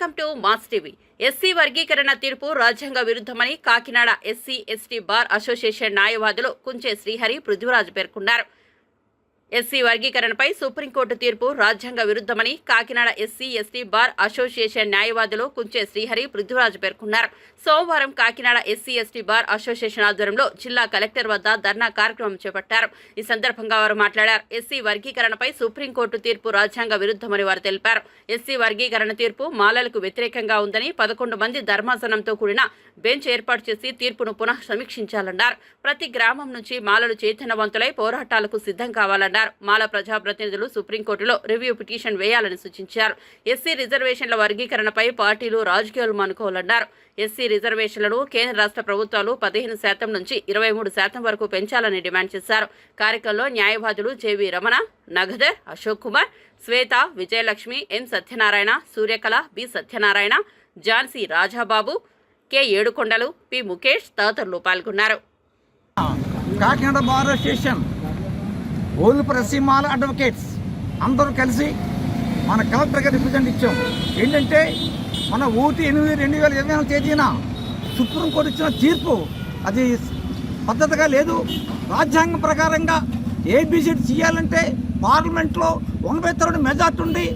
Welcome to Mass TV. SC వర్గీకరణ తీర్పు రాజ్యాంగ విరుద్ధమని Kakinada SC ST bar association న్యాయవాదులు కుంచే శ్రీహరి పృథ్వీరాజు పేర్కొన్నారు. ఎస్సీ వర్గీకరణపై సుప్రీంకోర్టు తీర్పు రాజ్యాంగ విరుద్ధమని Kakinada SC ST bar association న్యాయవాదులు కుంచే శ్రీహరి పృథ్వీరాజు పేర్కొన్నారు. సోమవారం Kakinada SC ST bar association ఆధ్వర్యంలో జిల్లా కలెక్టర్ వద్ద ధర్నా కార్యక్రమం చేపట్టారు. ఈ సందర్భంగా వారు మాట్లాడారు. ఎస్సీ వర్గీకరణపై సుప్రీంకోర్టు తీర్పు రాజ్యాంగ విరుద్ధమని వారు తెలిపారు. ఎస్సీ వర్గీకరణ తీర్పు మాలలకు వ్యతిరేకంగా ఉందని పదకొండు మంది ధర్మాసనంతో కూడిన బెంచ్ ఏర్పాటు చేసి తీర్పును పునః సమీక్షించాలన్నారు. ప్రతి గ్రామం నుంచి మాలలు చైతన్యవంతులై పోరాటాలకు సిద్ధం కావాలన్నారు. మాల ప్రజాప్రతినిధులు సుప్రీంకోర్టులో రివ్యూ పిటిషన్ వేయాలని సూచించారు. ఎస్సీ రిజర్వేషన్ల వర్గీకరణపై పార్టీలు రాజకీయాలు మానుకోవాలన్నారు. ఎస్సీ రిజర్వేషన్లను కేంద్ర రాష్ట్ర ప్రభుత్వాలు పదిహేను శాతం నుంచి ఇరవై మూడు శాతం వరకు పెంచాలని డిమాండ్ చేశారు. కార్యక్రమంలో న్యాయవాదులు JV Ramana నగదర్ Ashok Kumar Shweta Vijayalakshmi M Satyanarayana Suryakala B Satyanarayana Jhansi Rajababu K Yedukondalu P Mukesh తదితరులు పాల్గొన్నారు. కాకినాడ బార్ అసోసియేషన్ ఓల్డ్ రసీమాల అడ్వకేట్స్ అందరూ కలిసి మన కలెక్టర్గా రిప్రజెంట్ ఇచ్చాం. ఏంటంటే మన ఓటు ఎనిమిది రెండు వేల ఇరవై నాలుగు తేదీన సుప్రీంకోర్టు ఇచ్చిన తీర్పు అది పద్ధతిగా లేదు. రాజ్యాంగం ప్రకారంగా ఏబిసిడి చేయాలంటే పార్లమెంట్లో వన్ బై థర్డ్ మెజార్టీ ఉండి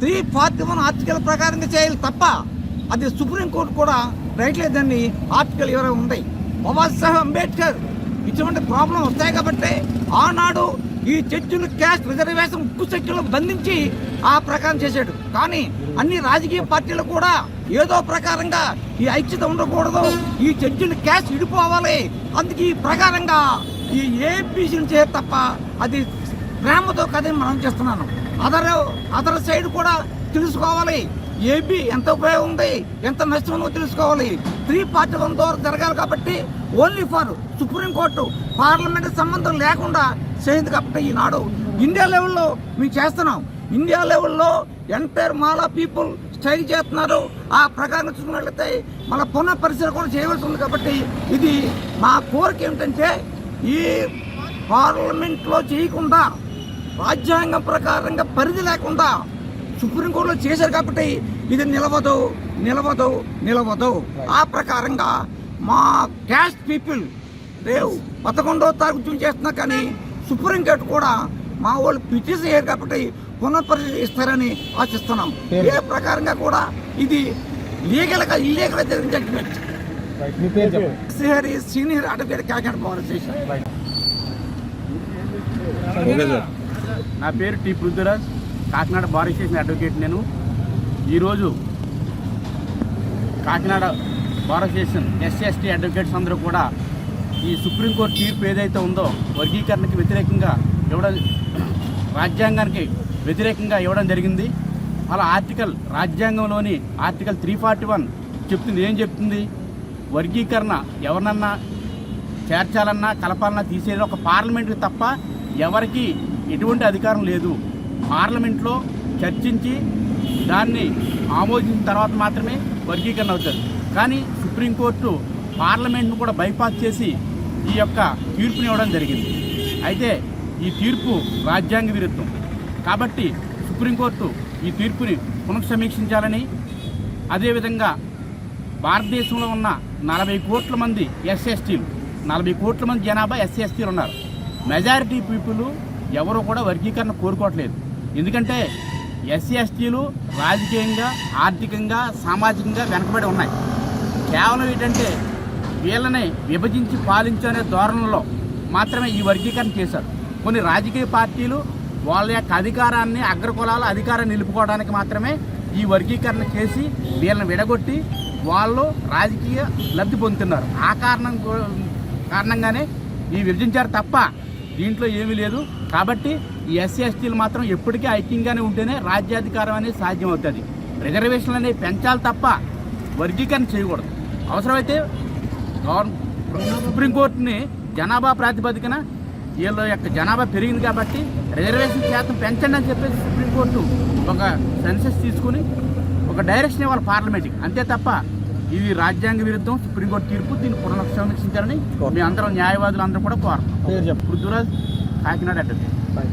త్రీ ఫార్టీ వన్ ఆర్టికల్ ప్రకారంగా చేయాలి తప్ప అది సుప్రీంకోర్టు కూడా రైట్ లేదని ఆర్టికల్ ఇరవై ఉంది. బాబాసాహెబ్ అంబేద్కర్ ఇటువంటి ప్రాబ్లం వస్తాయి కాబట్టి ఆనాడు ఈ చర్చిలు క్యాస్ట్ రిజర్వేషన్ ఉక్కు చర్చలు బంధించి ఆ ప్రకారం చేశాడు. కానీ అన్ని రాజకీయ పార్టీలు కూడా ఏదో ప్రకారంగా ఈ ఐక్యత ఉండకూడదు. ఈ చర్చిలు క్యాస్ట్ విడిపోవాలి. అందుకే ఈ ప్రకారంగా ఈ ఏపీసీని చేయ తప్ప అది ప్రేమతో కదని మనం చేస్తున్నాను. అదర్ అదర్ సైడ్ కూడా తెలుసుకోవాలి. ఏపీ ఎంత ఉపయోగం ఉంది ఎంత నష్టం ఉందో తెలుసుకోవాలి. త్రీ పార్టీ ద్వారా జరగాలి కాబట్టి ఓన్లీ ఫర్ సుప్రీంకోర్టు పార్లమెంట్ సంబంధం లేకుండా చేయదు కాబట్టి ఈనాడు. ఇండియా లెవెల్లో మేము చేస్తున్నాం. ఇండియా లెవెల్లో ఎంటైర్ మాలా పీపుల్ స్ట్రైక్ చేస్తున్నారు. ఆ ప్రకారం చూసుకున్నట్లయితే మన పునః పరిశీలన కూడా చేయవలసి ఉంది కాబట్టి ఇది మా కోరిక ఏమిటంటే ఈ పార్లమెంట్లో చేయకుండా రాజ్యాంగం ప్రకారంగా పరిధి లేకుండా సుప్రీంకోర్టులో చేశారు కాబట్టి ఇది నిలవదు నిలవదు నిలవదు. ఆ ప్రకారంగా మా క్యాస్ట్ పీపుల్ రేవు పదకొండవ తారీఖు చూసి చేస్తున్నా కానీ సుప్రీంకోర్టు కూడా మా వాళ్ళు పిటిషన్ చేయరు కాబట్టి పునఃపరిశీలన ఇస్తారని ఆశిస్తున్నాం. ఏ ప్రకారంగా కూడా ఇది లీగల్గా ఇల్లీగల్ జరిగిన జడ్జిమెంట్ మీ పేరు చెప్పండి. Srihari senior advocate Kakinada power station నా పేరు T Prithviraj. Kakinada bar station advocate నేను. ఈరోజు Kakinada bar station SC ST advocates అందరూ కూడా ఈ సుప్రీంకోర్టు తీర్పు ఏదైతే ఉందో వర్గీకరణకి వ్యతిరేకంగా ఇవ్వడం రాజ్యాంగానికి వ్యతిరేకంగా ఇవ్వడం జరిగింది. అలా ఆర్టికల్ రాజ్యాంగంలోని ఆర్టికల్ త్రీ ఫార్టీ వన్ చెప్తుంది. ఏం చెప్తుంది? వర్గీకరణ ఎవరినన్నా చేర్చాలన్నా కలపాలన్నా తీసేది ఒక పార్లమెంట్కి తప్ప ఎవరికి ఎటువంటి అధికారం లేదు. పార్లమెంట్లో చర్చించి దాన్ని ఆమోదించిన తర్వాత మాత్రమే వర్గీకరణ అవుతుంది. కానీ సుప్రీంకోర్టు పార్లమెంట్ను కూడా బైపాస్ చేసి ఈ యొక్క తీర్పుని ఇవ్వడం జరిగింది. అయితే ఈ తీర్పు రాజ్యాంగ విరుద్ధం. కాబట్టి సుప్రీంకోర్టు ఈ తీర్పుని పునఃసమీక్షించాలని అదేవిధంగా భారతదేశంలో ఉన్న నలభై కోట్ల మంది ఎస్ఎస్టీలు నలభై కోట్ల మంది జనాభా ఎస్సీఎస్టీలు ఉన్నారు. మెజారిటీ పీపుల్ ఎవరు కూడా వర్గీకరణ కోరుకోవట్లేదు. ఎందుకంటే ఎస్సీఎస్టీలు రాజకీయంగా ఆర్థికంగా సామాజికంగా వెనకబడి ఉన్నాయి. కేవలం ఏంటంటే వీళ్ళని విభజించి పాలించనే ధోరణిలో మాత్రమే ఈ వర్గీకరణ చేశారు. కొన్ని రాజకీయ పార్టీలు వాళ్ళ యొక్క అధికారాన్ని అగ్రకులాల అధికారాన్ని నిలుపుకోవడానికి మాత్రమే ఈ వర్గీకరణ చేసి వీళ్ళని విడగొట్టి వాళ్ళు రాజకీయ లబ్ధి పొందుతున్నారు. ఆ కారణం కారణంగానే ఈ విభజించారు తప్ప దీంట్లో ఏమీ లేదు. కాబట్టి ఈ ఎస్సీ ఎస్టీలు మాత్రం ఎప్పటికీ ఐక్యంగానే ఉంటేనే రాజ్యాధికారం అనేది సాధ్యం అవుతుంది రిజర్వేషన్లు అనేవి పెంచాలి తప్ప వర్గీకరణ చేయకూడదు. అవసరమైతే గవర్న సుప్రీంకోర్టుని జనాభా ప్రాతిపదికన వీళ్ళ యొక్క జనాభా పెరిగింది కాబట్టి రిజర్వేషన్ శాతం పెంచండి అని చెప్పేసి సుప్రీంకోర్టు ఒక సెన్సెస్ తీసుకుని ఒక డైరెక్షన్ ఇవ్వాలి పార్లమెంట్కి అంతే తప్ప ఇది రాజ్యాంగ విరుద్ధం సుప్రీంకోర్టు తీర్పు దీన్ని పునఃసమీక్షించాలని మీ అందరం న్యాయవాదులు అందరూ కూడా కోరుతున్నాం పృథ్వరాజ్ కాకినాడ అడ్వకేట్.